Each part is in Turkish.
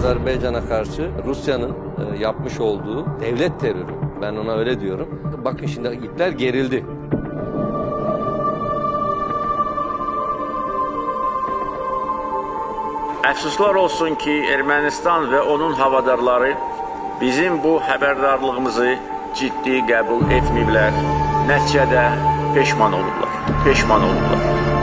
Azerbaycan'a karşı Rusya'nın e, yapmış olduğu devlet terörü. Ben ona öyle diyorum. Bakın şimdi ipler gerildi. Əfsuslar olsun ki, Ermənistan və onun havadarları bizim bu xəbərdarlığımızı ciddi qəbul etməyiblər. Nəticədə peşman olublar. Peşman olublar.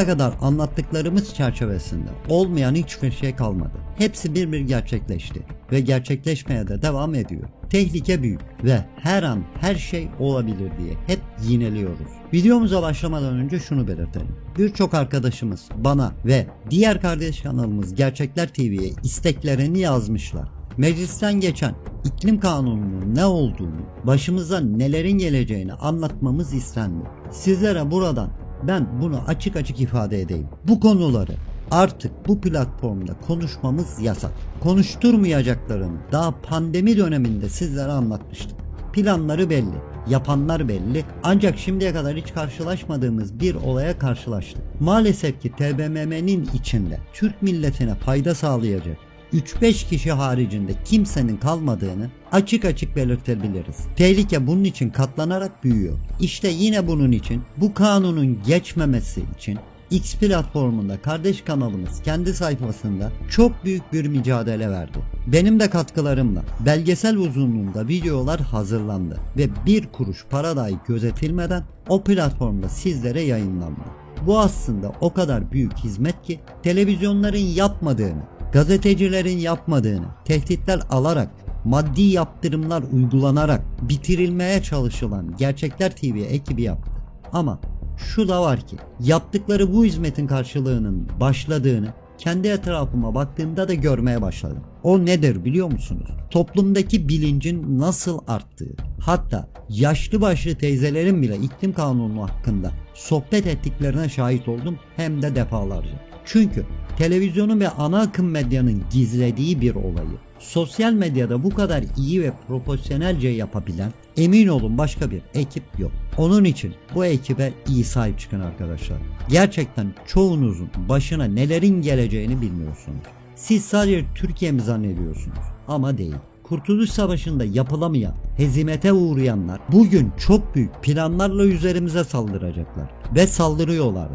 Bugüne kadar anlattıklarımız çerçevesinde olmayan hiçbir şey kalmadı. Hepsi bir bir gerçekleşti ve gerçekleşmeye de devam ediyor. Tehlike büyük ve her an her şey olabilir diye hep yineliyoruz. Videomuza başlamadan önce şunu belirtelim. Birçok arkadaşımız bana ve diğer kardeş kanalımız Gerçekler TV'ye isteklerini yazmışlar. Meclisten geçen iklim kanununun ne olduğunu, başımıza nelerin geleceğini anlatmamız istendi. Sizlere buradan ben bunu açık açık ifade edeyim. Bu konuları artık bu platformda konuşmamız yasak. Konuşturmayacaklarını daha pandemi döneminde sizlere anlatmıştık. Planları belli, yapanlar belli ancak şimdiye kadar hiç karşılaşmadığımız bir olaya karşılaştık. Maalesef ki TBMM'nin içinde Türk milletine fayda sağlayacak 3-5 kişi haricinde kimsenin kalmadığını açık açık belirtebiliriz. Tehlike bunun için katlanarak büyüyor. İşte yine bunun için bu kanunun geçmemesi için X platformunda kardeş kanalımız kendi sayfasında çok büyük bir mücadele verdi. Benim de katkılarımla belgesel uzunluğunda videolar hazırlandı ve bir kuruş para dahi gözetilmeden o platformda sizlere yayınlandı. Bu aslında o kadar büyük hizmet ki televizyonların yapmadığını, gazetecilerin yapmadığını, tehditler alarak, maddi yaptırımlar uygulanarak bitirilmeye çalışılan Gerçekler TV ekibi yaptı. Ama şu da var ki yaptıkları bu hizmetin karşılığının başladığını kendi etrafıma baktığımda da görmeye başladım. O nedir biliyor musunuz? Toplumdaki bilincin nasıl arttığı. Hatta yaşlı başlı teyzelerin bile iklim kanunu hakkında sohbet ettiklerine şahit oldum hem de defalarca. Çünkü televizyonun ve ana akım medyanın gizlediği bir olayı sosyal medyada bu kadar iyi ve profesyonelce yapabilen emin olun başka bir ekip yok. Onun için bu ekibe iyi sahip çıkın arkadaşlar. Gerçekten çoğunuzun başına nelerin geleceğini bilmiyorsunuz. Siz sadece Türkiye mi zannediyorsunuz? Ama değil. Kurtuluş Savaşı'nda yapılamayan, hezimete uğrayanlar bugün çok büyük planlarla üzerimize saldıracaklar. Ve saldırıyorlar.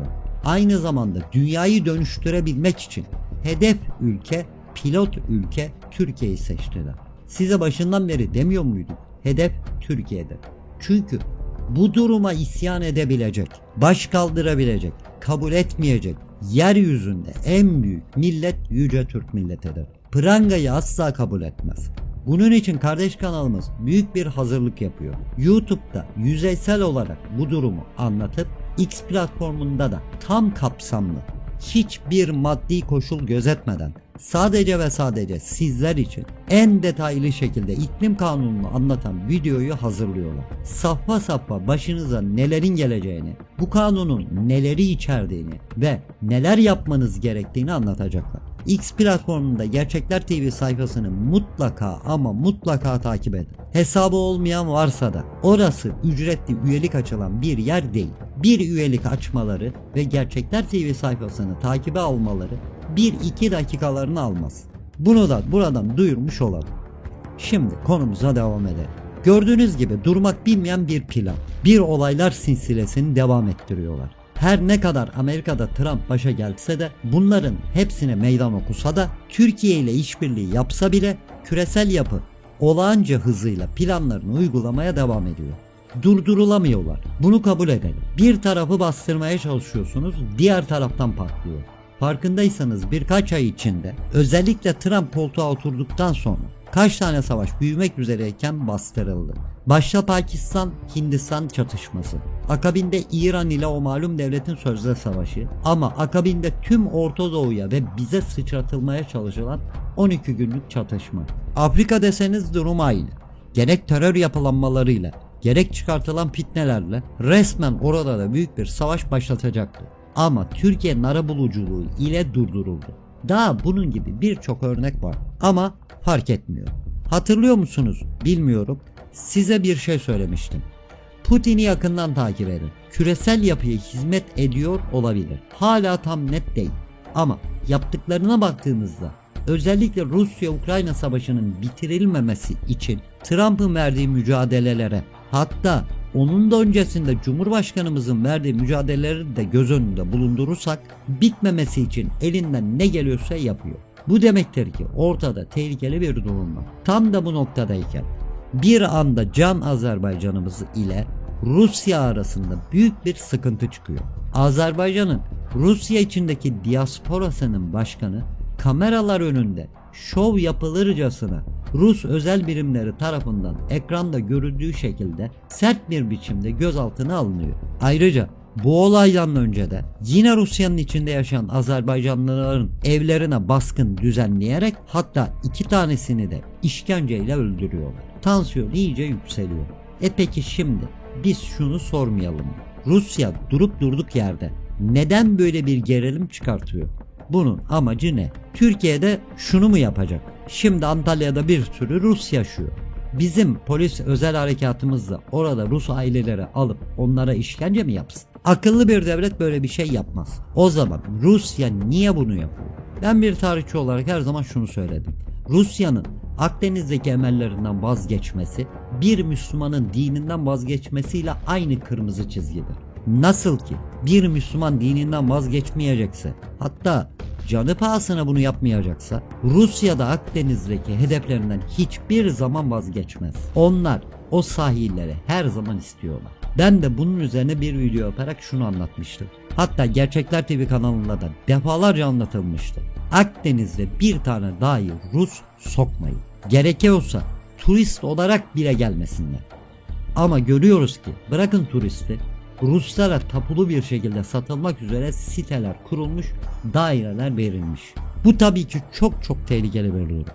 Aynı zamanda dünyayı dönüştürebilmek için hedef ülke, pilot ülke Türkiye'yi seçtiler. Size başından beri demiyor muyduk? Hedef Türkiye'de. Çünkü bu duruma isyan edebilecek, baş kaldırabilecek, kabul etmeyecek yeryüzünde en büyük millet yüce Türk milletidir. Prangayı asla kabul etmez. Bunun için kardeş kanalımız büyük bir hazırlık yapıyor. YouTube'da yüzeysel olarak bu durumu anlatıp X platformunda da tam kapsamlı hiçbir maddi koşul gözetmeden sadece ve sadece sizler için en detaylı şekilde iklim kanununu anlatan videoyu hazırlıyorlar. Safha safha başınıza nelerin geleceğini, bu kanunun neleri içerdiğini ve neler yapmanız gerektiğini anlatacaklar. X platformunda Gerçekler TV sayfasını mutlaka ama mutlaka takip edin. Hesabı olmayan varsa da orası ücretli üyelik açılan bir yer değil. Bir üyelik açmaları ve Gerçekler TV sayfasını takibe almaları 1-2 dakikalarını almaz. Bunu da buradan duyurmuş olalım. Şimdi konumuza devam edelim. Gördüğünüz gibi durmak bilmeyen bir plan. Bir olaylar silsilesini devam ettiriyorlar. Her ne kadar Amerika'da Trump başa gelse de bunların hepsine meydan okusa da Türkiye ile işbirliği yapsa bile küresel yapı olağanca hızıyla planlarını uygulamaya devam ediyor. Durdurulamıyorlar. Bunu kabul edelim. Bir tarafı bastırmaya çalışıyorsunuz, diğer taraftan patlıyor. Farkındaysanız birkaç ay içinde özellikle Trump koltuğa oturduktan sonra kaç tane savaş büyümek üzereyken bastırıldı. Başta Pakistan Hindistan çatışması. Akabinde İran ile o malum devletin sözde savaşı. Ama akabinde tüm Orta Doğu'ya ve bize sıçratılmaya çalışılan 12 günlük çatışma. Afrika deseniz durum aynı. Gerek terör yapılanmalarıyla gerek çıkartılan fitnelerle resmen orada da büyük bir savaş başlatacaktı. Ama Türkiye'nin arabuluculuğu ile durduruldu. Daha bunun gibi birçok örnek var ama fark etmiyor. Hatırlıyor musunuz? Bilmiyorum. Size bir şey söylemiştim. Putin'i yakından takip edin. Küresel yapıya hizmet ediyor olabilir. Hala tam net değil. Ama yaptıklarına baktığınızda özellikle Rusya-Ukrayna savaşının bitirilmemesi için Trump'ın verdiği mücadelelere hatta onun da öncesinde Cumhurbaşkanımızın verdiği mücadeleleri de göz önünde bulundurursak bitmemesi için elinden ne geliyorsa yapıyor. Bu demektir ki ortada tehlikeli bir durum var. Tam da bu noktadayken bir anda can Azerbaycanımız ile Rusya arasında büyük bir sıkıntı çıkıyor. Azerbaycan'ın Rusya içindeki diasporasının başkanı kameralar önünde şov yapılırcasına Rus özel birimleri tarafından ekranda görüldüğü şekilde sert bir biçimde gözaltına alınıyor. Ayrıca bu olaydan önce de yine Rusya'nın içinde yaşayan Azerbaycanlıların evlerine baskın düzenleyerek hatta iki tanesini de işkenceyle öldürüyorlar. Tansiyon iyice yükseliyor. E peki şimdi biz şunu sormayalım? Rusya durup durduk yerde neden böyle bir gerilim çıkartıyor? Bunun amacı ne? Türkiye'de şunu mu yapacak? Şimdi Antalya'da bir sürü Rus yaşıyor. Bizim polis özel harekatımızla orada Rus aileleri alıp onlara işkence mi yapsın? Akıllı bir devlet böyle bir şey yapmaz. O zaman Rusya niye bunu yapıyor? Ben bir tarihçi olarak her zaman şunu söyledim. Rusya'nın Akdeniz'deki emellerinden vazgeçmesi bir Müslümanın dininden vazgeçmesiyle aynı kırmızı çizgidir. Nasıl ki bir Müslüman dininden vazgeçmeyecekse hatta canı pahasına bunu yapmayacaksa Rusya da Akdeniz'deki hedeflerinden hiçbir zaman vazgeçmez. Onlar o sahilleri her zaman istiyorlar. Ben de bunun üzerine bir video yaparak şunu anlatmıştım. Hatta Gerçekler TV kanalında da defalarca anlatılmıştı. Akdeniz'de bir tane dahi Rus sokmayın. Gerekiyorsa turist olarak bile gelmesinler. Ama görüyoruz ki bırakın turisti Ruslara tapulu bir şekilde satılmak üzere siteler kurulmuş, daireler verilmiş. Bu tabii ki çok çok tehlikeli bir durum.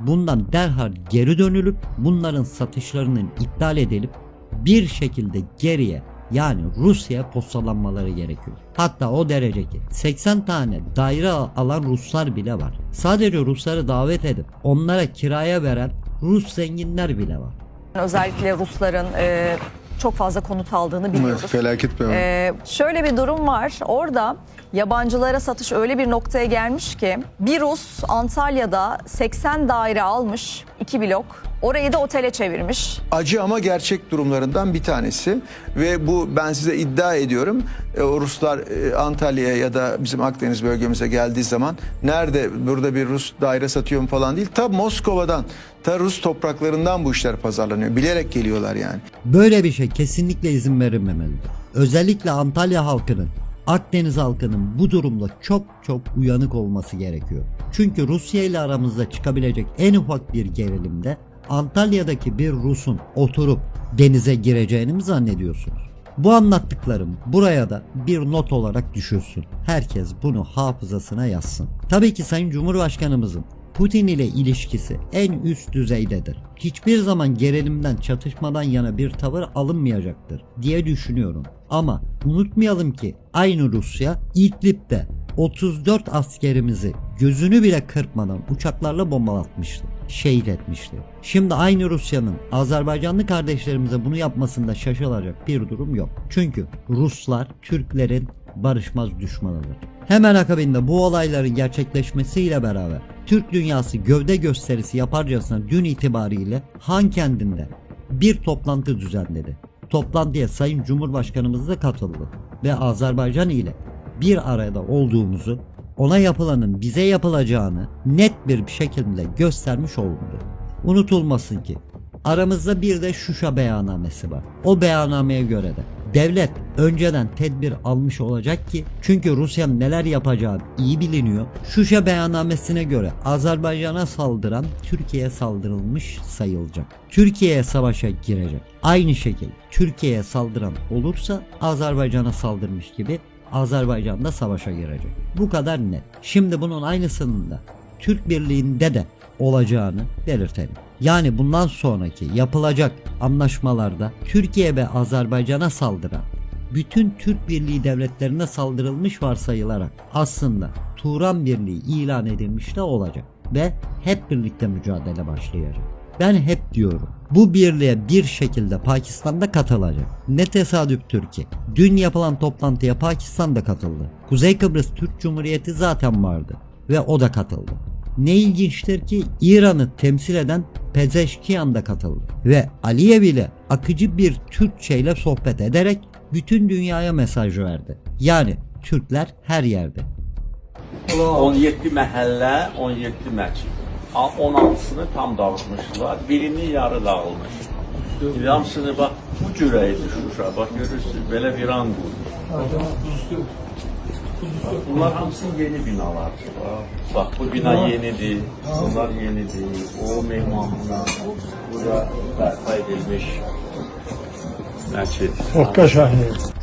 Bundan derhal geri dönülüp bunların satışlarının iptal edilip bir şekilde geriye yani Rusya'ya postalanmaları gerekiyor. Hatta o derece ki 80 tane daire alan Ruslar bile var. Sadece Rusları davet edip onlara kiraya veren Rus zenginler bile var. Özellikle Rusların e, çok fazla konut aldığını biliyoruz. Felaket bir olay. E, şöyle bir durum var. Orada yabancılara satış öyle bir noktaya gelmiş ki bir Rus Antalya'da 80 daire almış, 2 blok. Orayı da otele çevirmiş. Acı ama gerçek durumlarından bir tanesi ve bu ben size iddia ediyorum e, Ruslar e, Antalya'ya ya da bizim Akdeniz bölgemize geldiği zaman nerede burada bir Rus daire satıyor mu falan değil ta Moskova'dan ta Rus topraklarından bu işler pazarlanıyor bilerek geliyorlar yani. Böyle bir şey kesinlikle izin verilmemelidir. Özellikle Antalya halkının, Akdeniz halkının bu durumda çok çok uyanık olması gerekiyor. Çünkü Rusya ile aramızda çıkabilecek en ufak bir gerilimde Antalya'daki bir Rus'un oturup denize gireceğini mi zannediyorsunuz? Bu anlattıklarım buraya da bir not olarak düşülsün. Herkes bunu hafızasına yazsın. Tabii ki Sayın Cumhurbaşkanımızın Putin ile ilişkisi en üst düzeydedir. Hiçbir zaman gerilimden, çatışmadan yana bir tavır alınmayacaktır diye düşünüyorum. Ama unutmayalım ki aynı Rusya İdlib'de 34 askerimizi gözünü bile kırpmadan uçaklarla bombalatmıştı. Şehit etmişti. Şimdi aynı Rusya'nın Azerbaycanlı kardeşlerimize bunu yapmasında şaşılacak bir durum yok. Çünkü Ruslar Türklerin barışmaz düşmanıdır. Hemen akabinde bu olayların gerçekleşmesiyle beraber Türk dünyası gövde gösterisi yaparcasına dün itibariyle Han kendinde bir toplantı düzenledi. Toplantıya Sayın Cumhurbaşkanımız da katıldı ve Azerbaycan ile bir arada olduğumuzu, ona yapılanın bize yapılacağını net bir şekilde göstermiş olundu. Unutulmasın ki aramızda bir de Şuşa beyannamesi var. O beyannameye göre de devlet önceden tedbir almış olacak ki çünkü Rusya'nın neler yapacağı iyi biliniyor. Şuşa beyannamesine göre Azerbaycan'a saldıran Türkiye'ye saldırılmış sayılacak. Türkiye'ye savaşa girecek. Aynı şekilde Türkiye'ye saldıran olursa Azerbaycan'a saldırmış gibi Azerbaycan'da savaşa girecek. Bu kadar net. Şimdi bunun aynısının da Türk Birliği'nde de olacağını belirtelim. Yani bundan sonraki yapılacak anlaşmalarda Türkiye ve Azerbaycan'a saldıran bütün Türk Birliği devletlerine saldırılmış varsayılarak aslında Turan Birliği ilan edilmiş de olacak ve hep birlikte mücadele başlayacak. Ben hep diyorum bu birliğe bir şekilde Pakistan'da katılacak. Ne tesadüftür ki dün yapılan toplantıya Pakistan da katıldı. Kuzey Kıbrıs Türk Cumhuriyeti zaten vardı ve o da katıldı. Ne ilginçtir ki İran'ı temsil eden Pezeşkiyan da katıldı ve Aliyev ile akıcı bir Türkçe ile sohbet ederek bütün dünyaya mesaj verdi. Yani Türkler her yerde. 17 məhəllə, 17 məscid. A- 16-sını tam dağıtmışlar, birini yarı dağılmış. Hamısını bax bu cürə idi Şuşa. Bax görürsüz, belə viran Bunlar hamısı yeni binalar. Bax bu bina yenidir, bunlar yenidir. O mehmanxana, burada bərpa edilmiş məscid.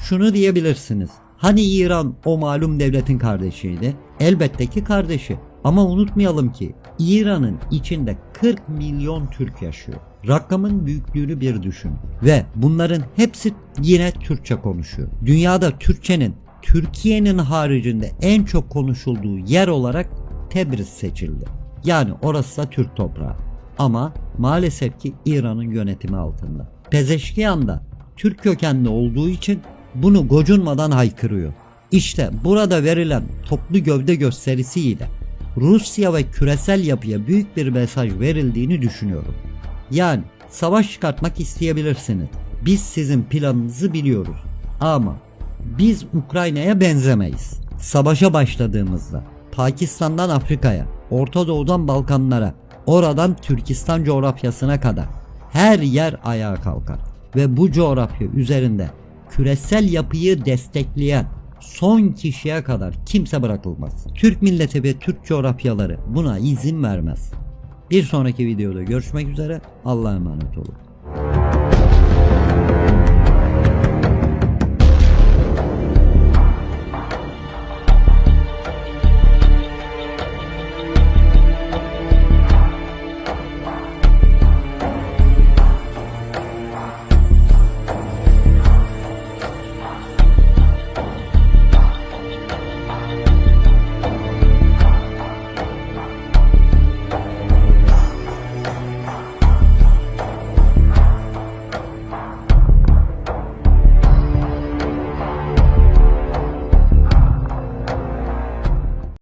Şunu diyebilirsiniz. Hani İran o malum devletin kardeşiydi? Elbette ki kardeşi. Ama unutmayalım ki İran'ın içinde 40 milyon Türk yaşıyor. Rakamın büyüklüğünü bir düşün. Ve bunların hepsi yine Türkçe konuşuyor. Dünyada Türkçenin Türkiye'nin haricinde en çok konuşulduğu yer olarak Tebriz seçildi. Yani orası da Türk toprağı. Ama maalesef ki İran'ın yönetimi altında. Pezeşkiyan da Türk kökenli olduğu için bunu gocunmadan haykırıyor. İşte burada verilen toplu gövde gösterisiyle Rusya ve küresel yapıya büyük bir mesaj verildiğini düşünüyorum. Yani savaş çıkartmak isteyebilirsiniz. Biz sizin planınızı biliyoruz. Ama biz Ukrayna'ya benzemeyiz. Savaşa başladığımızda Pakistan'dan Afrika'ya, Orta Doğu'dan Balkanlara, oradan Türkistan coğrafyasına kadar her yer ayağa kalkar ve bu coğrafya üzerinde küresel yapıyı destekleyen son kişiye kadar kimse bırakılmaz. Türk milleti ve Türk coğrafyaları buna izin vermez. Bir sonraki videoda görüşmek üzere. Allah'a emanet olun.